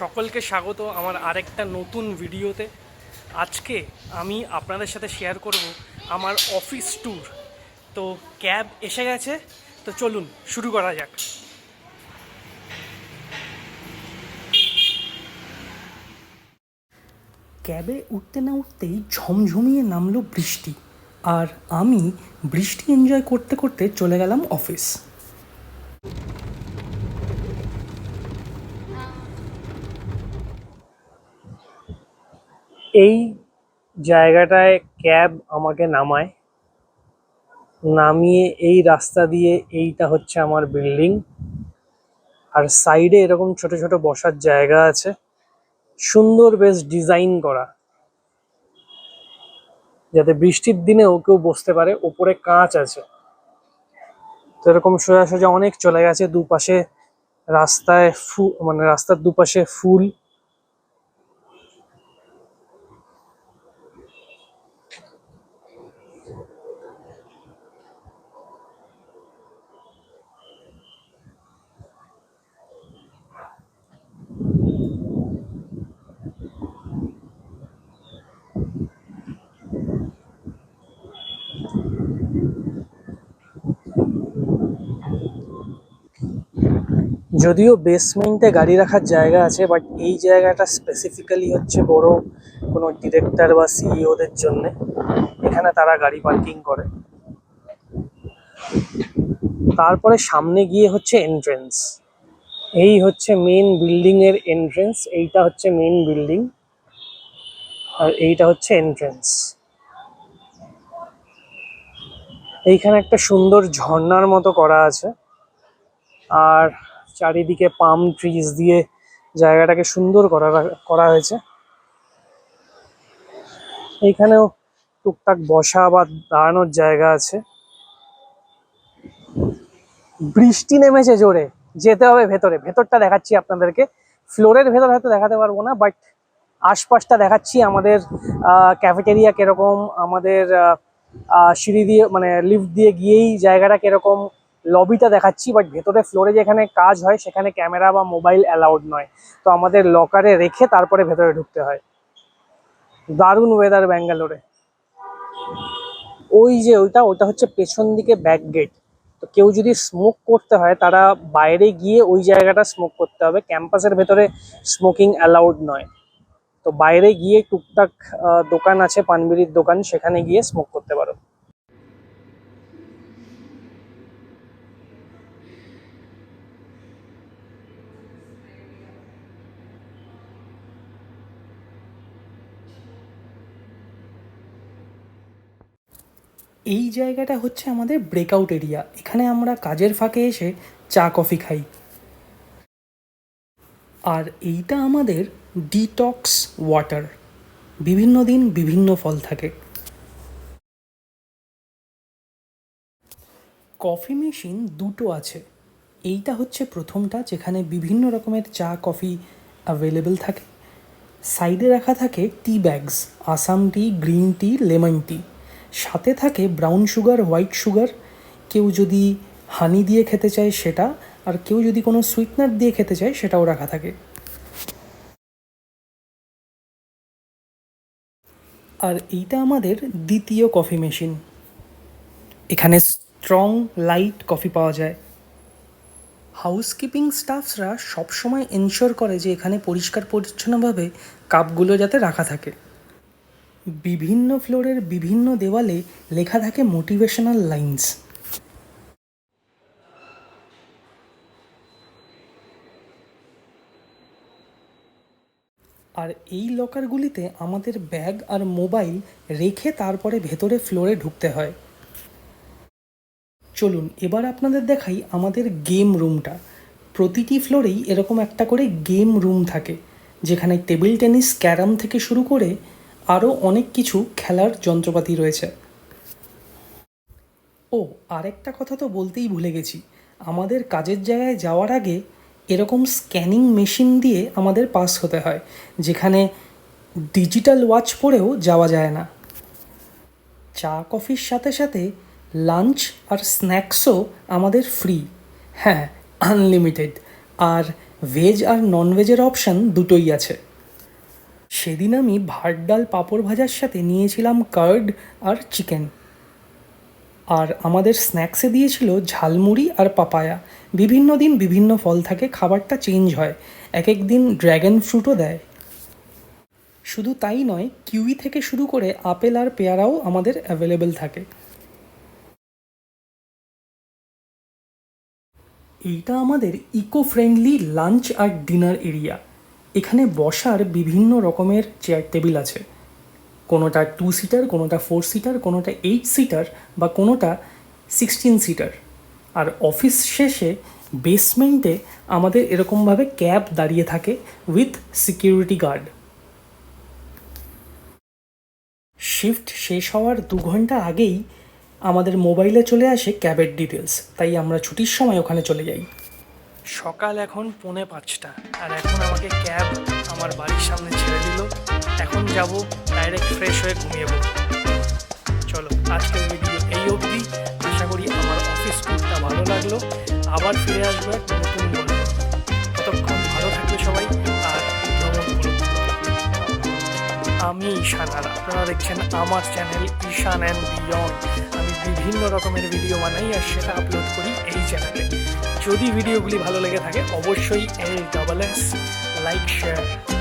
সকলকে স্বাগত আমার আরেকটা নতুন ভিডিওতে। আজকে আমি আপনাদের সাথে শেয়ার করব আমার অফিস ট্যুর তো ক্যাব এসে গেছে, তো চলুন শুরু করা যাক। ক্যাবে উঠতে না উঠতেই ঝমঝমিয়ে নামলো বৃষ্টি। আর আমি বৃষ্টি এনজয় করতে করতে চলে গেলাম অফিস এই জায়গাটায় ক্যাব আমাকে নামায়। নামিয়ে এই রাস্তা দিয়ে এইটা হচ্ছে আমার বিল্ডিং। আর সাইডে এরকম ছোট ছোট বসার জায়গা আছে। সুন্দর বেশ ডিজাইন করা। যাতে বৃষ্টির দিনেও কেউ বসতে পারে, ওপরে কাঁচ আছে। তো এরকম সোজা সোজা অনেক চলে গেছে, দুপাশে রাস্তায় ফু মানে রাস্তার দুপাশে ফুল। যদিও বেসমেন্টে গাড়ি রাখার জায়গা আছে বাট এই জায়গাটা স্পেসিফিক্যালি হচ্ছে বড় কোনো ডিরেক্টর বা সিইওদের জন্য। এখানে তারা গাড়ি পার্কিং করে। তারপরে সামনে গিয়ে হচ্ছে এন্ট্রেন্স এই হচ্ছে মেন বিল্ডিং এর এন্ট্রেন্স এইটা হচ্ছে মেন বিল্ডিং আর এইটা হচ্ছে এন্ট্রেন্স এইখানে একটা সুন্দর ঝর্ণার মতো করা আছে। আর চারিদিকে পাম ট্রিজ দিয়ে জায়গাটাকে সুন্দর করা করা হয়েছে। এইখানেও টুকটাক বসা বা দাঁড়ানোর জায়গা আছে। বৃষ্টি নেমেছে জোরে, যেতে হবে ভেতরে। ভেতরটা দেখাচ্ছি আপনাদেরকে। ফ্লোরের ভেতর হয়তো দেখাতে পারব না বাট আশপাশটা দেখাচ্ছি আমাদের ক্যাফেটেরিয়া কীরকম, আমাদের সিঁড়ি দিয়ে মানে লিফট দিয়ে গিয়েই জায়গাটা কীরকম লবিটা দেখাচ্ছি বাট ভেতরে ফ্লোরে যেখানে কাজ হয়, সেখানে ক্যামেরা বা মোবাইল অ্যালাউড নয়। তো আমাদের লকারে রেখে তারপরে ভেতরে ঢুকতে হয়। দারুণ ওয়েদার ব্যাঙ্গালোরে। ওই যে ওইটা ওটা হচ্ছে পেছন দিকে ব্যাক গেট তো কেউ যদি স্মোক করতে হয়, তারা বাইরে গিয়ে ওই জায়গাটা স্মোক করতে হবে। ক্যাম্পাসের ভেতরে স্মোকিং অ্যালাউড নয়। তো বাইরে গিয়ে টুকটাক দোকান আছে, পানবিড়ির দোকান, সেখানে গিয়ে স্মোক করতে পারো। এই জায়গাটা হচ্ছে আমাদের ব্রেকআউট এরিয়া এখানে আমরা কাজের ফাঁকে এসে চা কফি খাই। আর এইটা আমাদের ডিটক্স ওয়াটার বিভিন্ন দিন বিভিন্ন ফল থাকে। কফি মেশিন দুটো আছে। এইটা হচ্ছে প্রথমটা যেখানে বিভিন্ন রকমের চা কফি অ্যাভেলেবেল থাকে। সাইডে রাখা থাকে tea bags Assam tea green tea lemon tea সাথে থাকে ব্রাউন সুগার হোয়াইট সুগার কেউ যদি হানি দিয়ে খেতে চায় সেটা, আর কেউ যদি কোনো সুইটনার দিয়ে খেতে চায় সেটাও রাখা থাকে। আর এইটা আমাদের দ্বিতীয় কফি মেশিন এখানে স্ট্রং লাইট কফি পাওয়া যায়। হাউসকিপিং স্টাফসরা সবসময় এনশোর করে যে এখানে পরিষ্কার পরিচ্ছন্নভাবে কাপগুলো যাতে রাখা থাকে। বিভিন্ন ফ্লোরের বিভিন্ন দেওয়ালে লেখা থাকে মোটিভেশনাল লাইন্স আর এই লকারগুলিতে আমাদের ব্যাগ আর মোবাইল রেখে তারপরে ভেতরে ফ্লোরে ঢুকতে হয়। চলুন, এবার আপনাদের দেখাই আমাদের গেম রুমটা। প্রতিটি ফ্লোরেই এরকম একটা করে গেম রুম থাকে, যেখানে টেবিল টেনিস, ক্যারাম থেকে শুরু করে আরও অনেক কিছু খেলার যন্ত্রপাতি রয়েছে। ও, আরেকটা কথা তো বলতেই ভুলে গেছি। আমাদের কাজের জায়গায় যাওয়ার আগে এরকম স্ক্যানিং মেশিন দিয়ে আমাদের পাস হতে হয়, যেখানে ডিজিটাল ওয়াচ পরেও যাওয়া যায় না। চা, কফির সাথে সাথে লাঞ্চ আর স্ন্যাক্সও আমাদের ফ্রি। হ্যাঁ আনলিমিটেড। আর ভেজ আর ননভেজের অপশান দুটোই আছে। সেদিন আমি ভাত ডাল পাঁপড় ভাজার সাথে নিয়েছিলাম কার্ড আর চিকেন। আর আমাদের স্ন্যাক্সে দিয়েছিল ঝালমুড়ি আর পাপায়া। বিভিন্ন দিন বিভিন্ন ফল থাকে, খাবারটা চেঞ্জ হয়। এক এক দিন ড্র্যাগন ফ্রুটও দেয়। শুধু তাই নয়, কিউই থেকে শুরু করে আপেল আর পেয়ারাও আমাদের অ্যাভেলেবেল থাকে। এইটা আমাদের ইকো ফ্রেন্ডলি লাঞ্চ আর ডিনার এরিয়া এখানে বসার বিভিন্ন রকমের চেয়ার টেবিল আছে। কোনোটা টু সিটার কোনোটা ফোর সিটার কোনোটা এইট সিটার বা কোনোটা সিক্সটিন সিটার আর অফিস শেষে বেসমেন্টে আমাদের এরকমভাবে ক্যাব দাঁড়িয়ে থাকে উইথ সিকিউরিটি গার্ড শিফট শেষ হওয়ার দু ঘণ্টা আগেই আমাদের মোবাইলে চলে আসে ক্যাবের ডিটেলস তাই আমরা ছুটির সময় ওখানে চলে যাই। সকাল এখন পৌনে পাঁচটা। আর এখন আমাকে ক্যাব আমার বাড়ির সামনে ছেড়ে দিল। এখন যাব ডাইরেক্ট ফ্রেশ হয়ে ঘুমিয়ে পড়ব চলো, আজকের ভিডিও এই অবধি। আশা করি আমার অফিস টুরটা ভালো লাগল। আবার ফিরে আসব এক নতুন গল্প ততক্ষণ ভালো থাকবে সবাই, আর আমি ঈশান, আর আপনারা দেখছেন আমার চ্যানেল ঈশান অ্যান্ড বিয়ন্ড আমি বিভিন্ন রকমের ভিডিও বানাই, আর সেটা আপলোড করি এই চ্যানেলে যদি ভিডিওগুলি ভালো লেগে থাকে অবশ্যই L double S like share